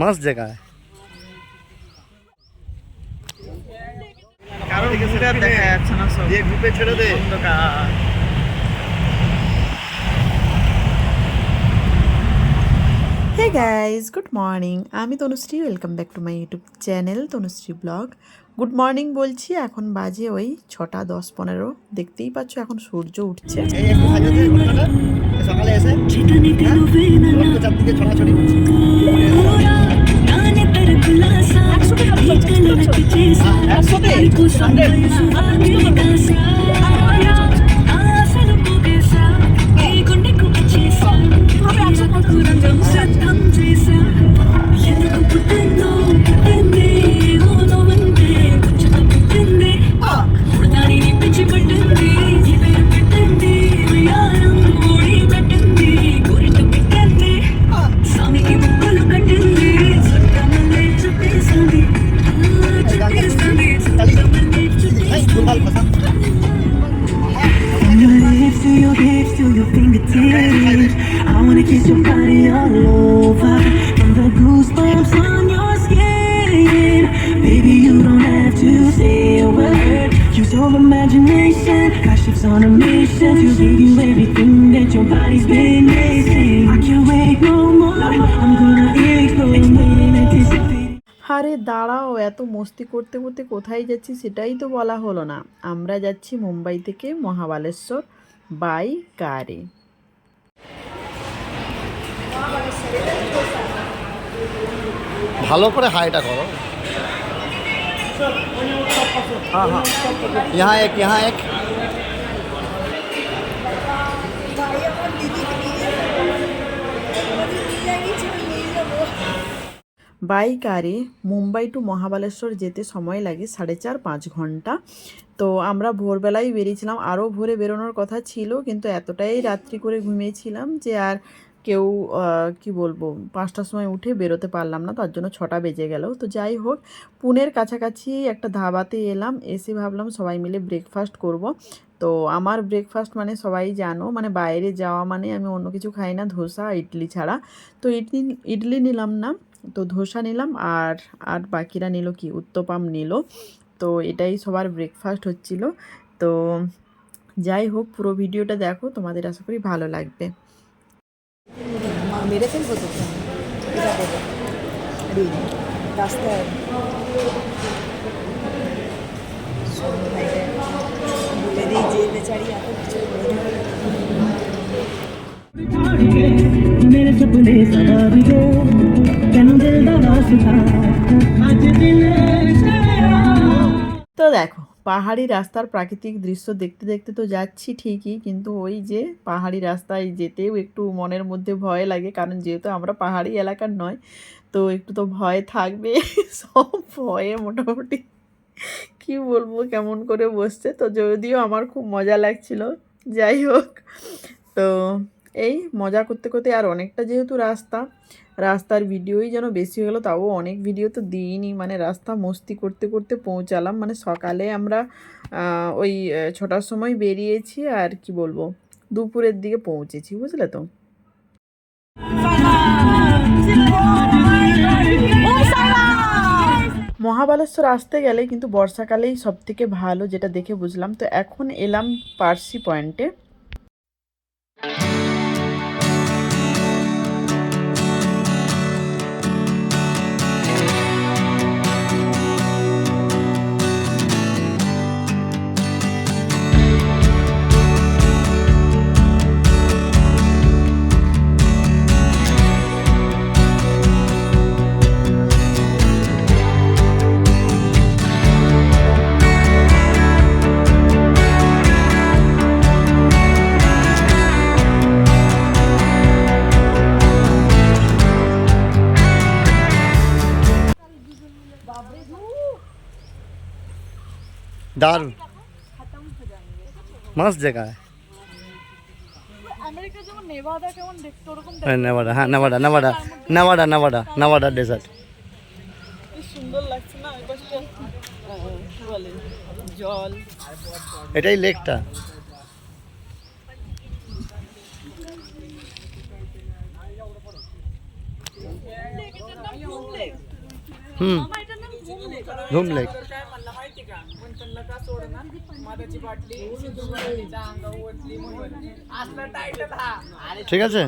মাস জায়গায়। কারণ দেখা যাচ্ছে না সব। দিয়ে গ্রুপে ছেড়ে দে। হে গাইজ গুড মর্নিং আমি Tanushree welcome back to my YouTube channel Tanushree blog good morning বলছি এখন বাজে ওই ছটা দশ পনেরো। দেখতেই পাচ্ছ এখন সূর্য উঠছে। সকালে এসে ছড়াছড়ি to your hips to your fingertips I wanna kiss your body all over From the goosebumps on your skin Baby, you don't have to say a word Use your imagination Got ships on a mission To give you everything that your body's been missing আরে দাঁড়াও এত মস্তি করতে করতে কোথায় যাচ্ছি সেটাই তো বলা হলো না। আমরা যাচ্ছি মুম্বাই থেকে মহাবালেশ্বর বাই কারে ভালো করে হাইটা করো। হ্যাঁ হ্যাঁ। ইহা এক ইহা এক। বাই কারে মুম্বাই টু মহাবালেশ্বর যেতে সময় লাগে সাড়ে চার, পাঁচ ঘণ্টা। তো আমরা ভোরবেলায় বেরিয়েছিলাম। আরও ভোরে বেরোনোর কথা ছিল, কিন্তু এতটাই রাত্রি করে ঘুমিয়েছিলাম যে আর কেউ কি বলব, পাঁচটার সময় উঠে বেরোতে পারলাম না। তার জন্য ছটা বেজে গেল। তো যাই হোক, পুনের কাছাকাছি একটা ধাবাতে এলাম। এসে ভাবলাম সবাই মিলে ব্রেকফাস্ট করব। তো আমার ব্রেকফাস্ট মানে সবাই জানো মানে বাইরে যাওয়া মানে আমি অন্য কিছু খাই না, ধোসা, ইডলি ছাড়া। তো ইডলি ইডলি নিলাম না। তো ধোসা নিলাম আর আর বাকিরা নিল কি? উত্তপাম নিল। তো এটাই সবার ব্রেকফাস্ট হচ্ছিল। তো যাই হোক পুরো ভিডিওটা দেখো তোমাদের আশা করি ভালো লাগবে। মেরে সপনে তো দেখো, পাহাড়ি রাস্তার প্রাকৃতিক দৃশ্য দেখতে দেখতে তো যাচ্ছি ঠিকই, কিন্তু ওই যে পাহাড়ি রাস্তায় যেতেও একটু মনের মধ্যে ভয় লাগে, কারণ যেহেতু আমরা পাহাড়ি এলাকার নয়, তো একটু তো ভয় থাকবে, সব ভয়ে মোটামুটি। কি বলব, কেমন করে বসছে, তো যদিও আমার খুব মজা লাগছিল, যাই হোক। তো এই মজা করতে করতে আর অনেকটা যেহেতু রাস্তা রাস্তার ভিডিওই যেন বেশি হয়ে গেলো, তাও অনেক ভিডিও তো দিইনি। মানে রাস্তা মস্তি করতে করতে পৌঁছালাম। মানে সকালে আমরা ওই ছটার সময় বেরিয়েছি আর কি বলব, দুপুরের দিকে পৌঁছেছি, বুঝলে তো? মহাবালেশ্বর আসতে গেলে কিন্তু বর্ষাকালেই সব থেকে ভালো, যেটা দেখে বুঝলাম। তো এখন এলাম পার্সি পয়েন্টে। দারুণ। মাস জায়গায় হ্যাঁ, নেভাডা হ্যাঁ Nevada Nevada Nevada Nevada Nevada desert জল। এটাই লেকটা। হুম ঘুম লেক। मंथनला का सोडणार मधाची बाटली सिद्धूच्या अंगावर ओतली म्हणून असला टायटल हा अरे ঠিক আছে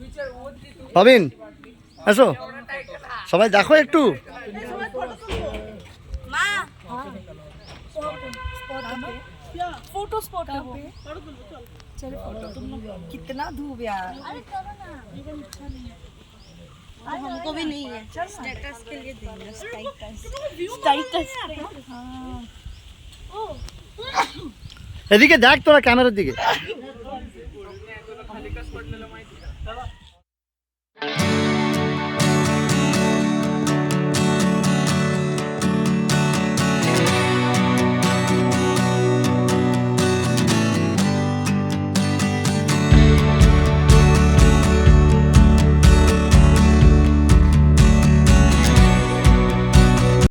विचार ओतली तू পাবিন এসো সবাই দেখো একটু फोटो स्पॉट है वो चलो फोटो तुम लोग कितना धूप यार हमको भी नहीं है स्टेटस के लिए देंगे स्टेटस स्टेटस हाँ এদিকে দেখ তোরা ক্যামেরার দিকে